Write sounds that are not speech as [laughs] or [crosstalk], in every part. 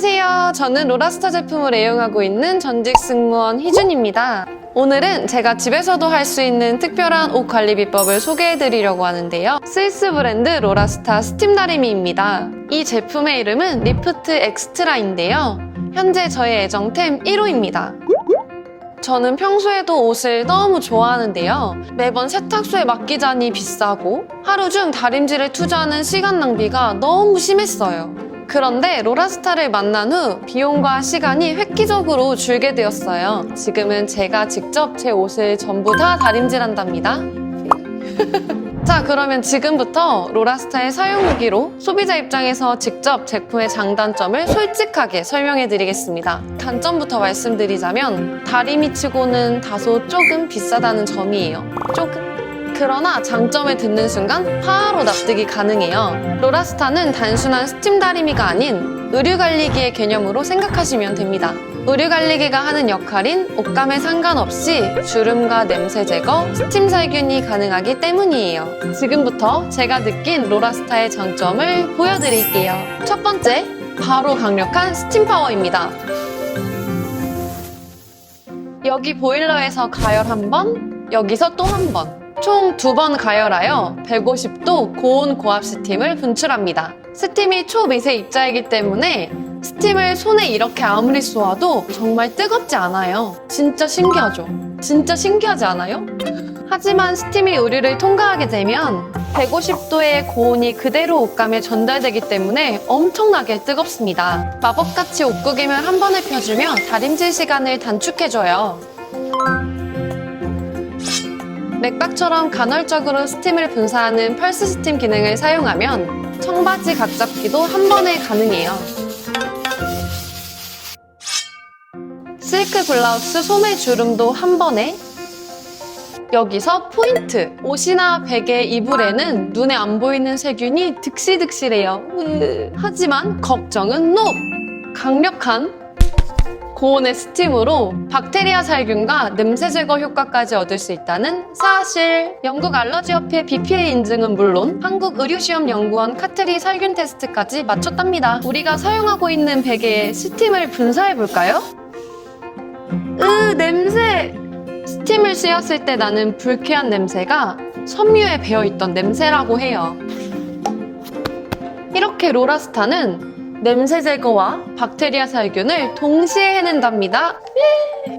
안녕하세요. 저는 로라스타 제품을 애용하고 있는 전직 승무원 희준입니다. 오늘은 제가 집에서도 할 수 있는 특별한 옷 관리 비법을 소개해 드리려고 하는데요. 스위스 브랜드 로라스타 스팀 다리미입니다. 이 제품의 이름은 리프트 엑스트라인데요. 현재 저의 애정템 1호입니다. 저는 평소에도 옷을 너무 좋아하는데요. 매번 세탁소에 맡기자니 비싸고 하루 중 다림질에 투자하는 시간 낭비가 너무 심했어요. 그런데 로라스타를 만난 후 비용과 시간이 획기적으로 줄게 되었어요. 지금은 제가 직접 제 옷을 전부 다 다림질한답니다. [laughs] 자, 그러면 지금부터 로라스타의 사용 후기로 소비자 입장에서 직접 제품의 장단점을 솔직하게 설명해 드리겠습니다. 단점부터 말씀드리자면 다리미 치고는 다소 조금 비싸다는 점이에요. 조금. 그러나 장점을 듣는 순간 바로 납득이 가능해요. 로라스타는 단순한 스팀 다리미가 아닌 의류 관리기의 개념으로 생각하시면 됩니다. 의류 관리기가 하는 역할인 옷감에 상관없이 주름과 냄새 제거, 스팀 살균이 가능하기 때문이에요. 지금부터 제가 느낀 로라스타의 장점을 보여드릴게요. 첫 번째, 바로 강력한 스팀 파워입니다. 여기 보일러에서 가열 한 번, 여기서 또 한 번. 총 두 번 가열하여 150도 고온 고압 스팀을 분출합니다. 스팀이 초미세 입자이기 때문에 스팀을 손에 이렇게 아무리 쏘아도 정말 뜨겁지 않아요. 진짜 신기하죠? 진짜 신기하지 않아요? 하지만 스팀이 의류를 통과하게 되면 150도의 고온이 그대로 옷감에 전달되기 때문에 엄청나게 뜨겁습니다. 마법같이 옷구김을 한 번에 펴주며 다림질 시간을 단축해줘요. 맥박처럼 간헐적으로 스팀을 분사하는 펄스 스팀 기능을 사용하면 청바지 각 잡기도 한 번에 가능해요. 실크 블라우스 소매 주름도 한 번에 여기서 포인트! 옷이나 베개, 이불에는 눈에 안 보이는 세균이 득실득실해요. 으. 하지만 걱정은 NO! 강력한 고온의 스팀으로 박테리아 살균과 냄새 제거 효과까지 얻을 수 있다는 사실. 영국 알러지협회 BPA 인증은 물론 한국 의료시험연구원 카트리 살균 테스트까지 마쳤답니다. 우리가 사용하고 있는 베개에 스팀을 분사해 볼까요? 으, 냄새! 스팀을 씌었을 때 나는 불쾌한 냄새가 섬유에 배어있던 냄새라고 해요. 이렇게 로라스타는 냄새 제거와 박테리아 살균을 동시에 해낸답니다.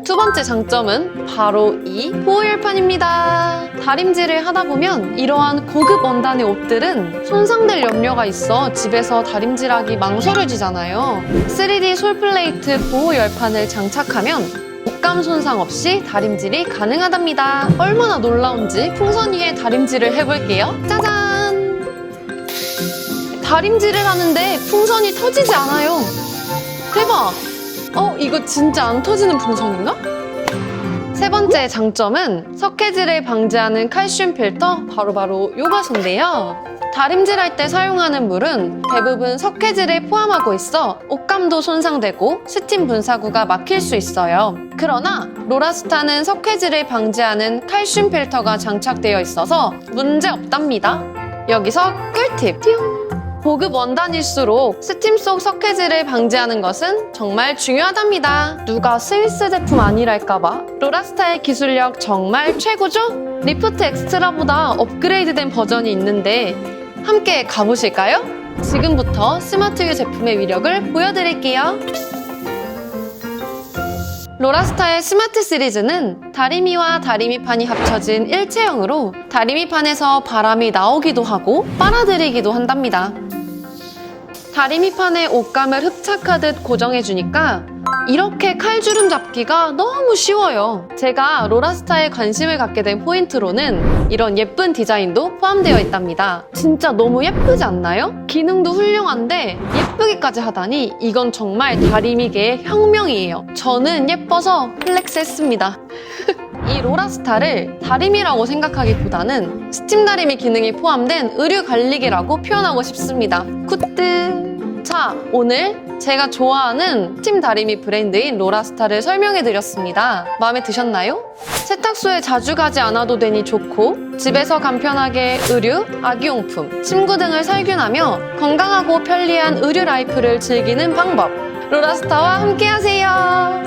두 번째 장점은 바로 이 포열판입니다. 다림질을 하다 보면 이러한 고급 원단의 옷들은 손상될 염려가 있어 집에서 다림질하기 망설여지잖아요. 3D 솔플레이트 보호 열판을 장착하면 옷감 손상 없이 다림질이 가능하답니다. 얼마나 놀라운지 풍선 위에 다림질을 해볼게요. 짜잔! 다림질을 하는데 풍선이 터지지 않아요. 대박! 어, 이거 진짜 안 터지는 풍선인가? 세 번째 장점은 석회질을 방지하는 칼슘 필터 바로바로 요가소인데요. 다림질할 때 사용하는 물은 대부분 석회질을 포함하고 있어 옷감도 손상되고 스팀 분사구가 막힐 수 있어요. 그러나 로라스타는 석회질을 방지하는 칼슘 필터가 장착되어 있어서 문제 없답니다. 여기서 꿀팁! 띠용! 고급 원단일수록 스팀 속 석회질을 방지하는 것은 정말 중요하답니다. 누가 스위스 제품 아니랄까봐. 로라스타의 기술력 정말 최고죠? 리프트 엑스트라보다 업그레이드된 버전이 있는데 함께 가보실까요? 지금부터 스마트유 제품의 위력을 보여드릴게요. 로라스타의 스마트 시리즈는 다리미와 다리미판이 합쳐진 일체형으로 다리미판에서 바람이 나오기도 하고 빨아들이기도 한답니다. 다리미판에 옷감을 흡착하듯 고정해주니까 이렇게 칼주름 잡기가 너무 쉬워요. 제가 로라스타에 관심을 갖게 된 포인트로는 이런 예쁜 디자인도 포함되어 있답니다. 진짜 너무 예쁘지 않나요? 기능도 훌륭한데 예쁘기까지 하다니 이건 정말 다리미계의 혁명이에요. 저는 예뻐서 플렉스 했습니다. [laughs] 이 로라스타를 다리미라고 생각하기보다는 스팀 다리미 기능이 포함된 의류 관리기라고 표현하고 싶습니다. 굿드! 자, 오늘 제가 좋아하는 팀 다리미 브랜드인 로라스타를 설명해 드렸습니다. 마음에 드셨나요? 세탁소에 자주 가지 않아도 되니 좋고 집에서 간편하게 의류, 아기용품, 침구 등을 살균하며 건강하고 편리한 의류 라이프를 즐기는 방법. 로라스타와 함께하세요.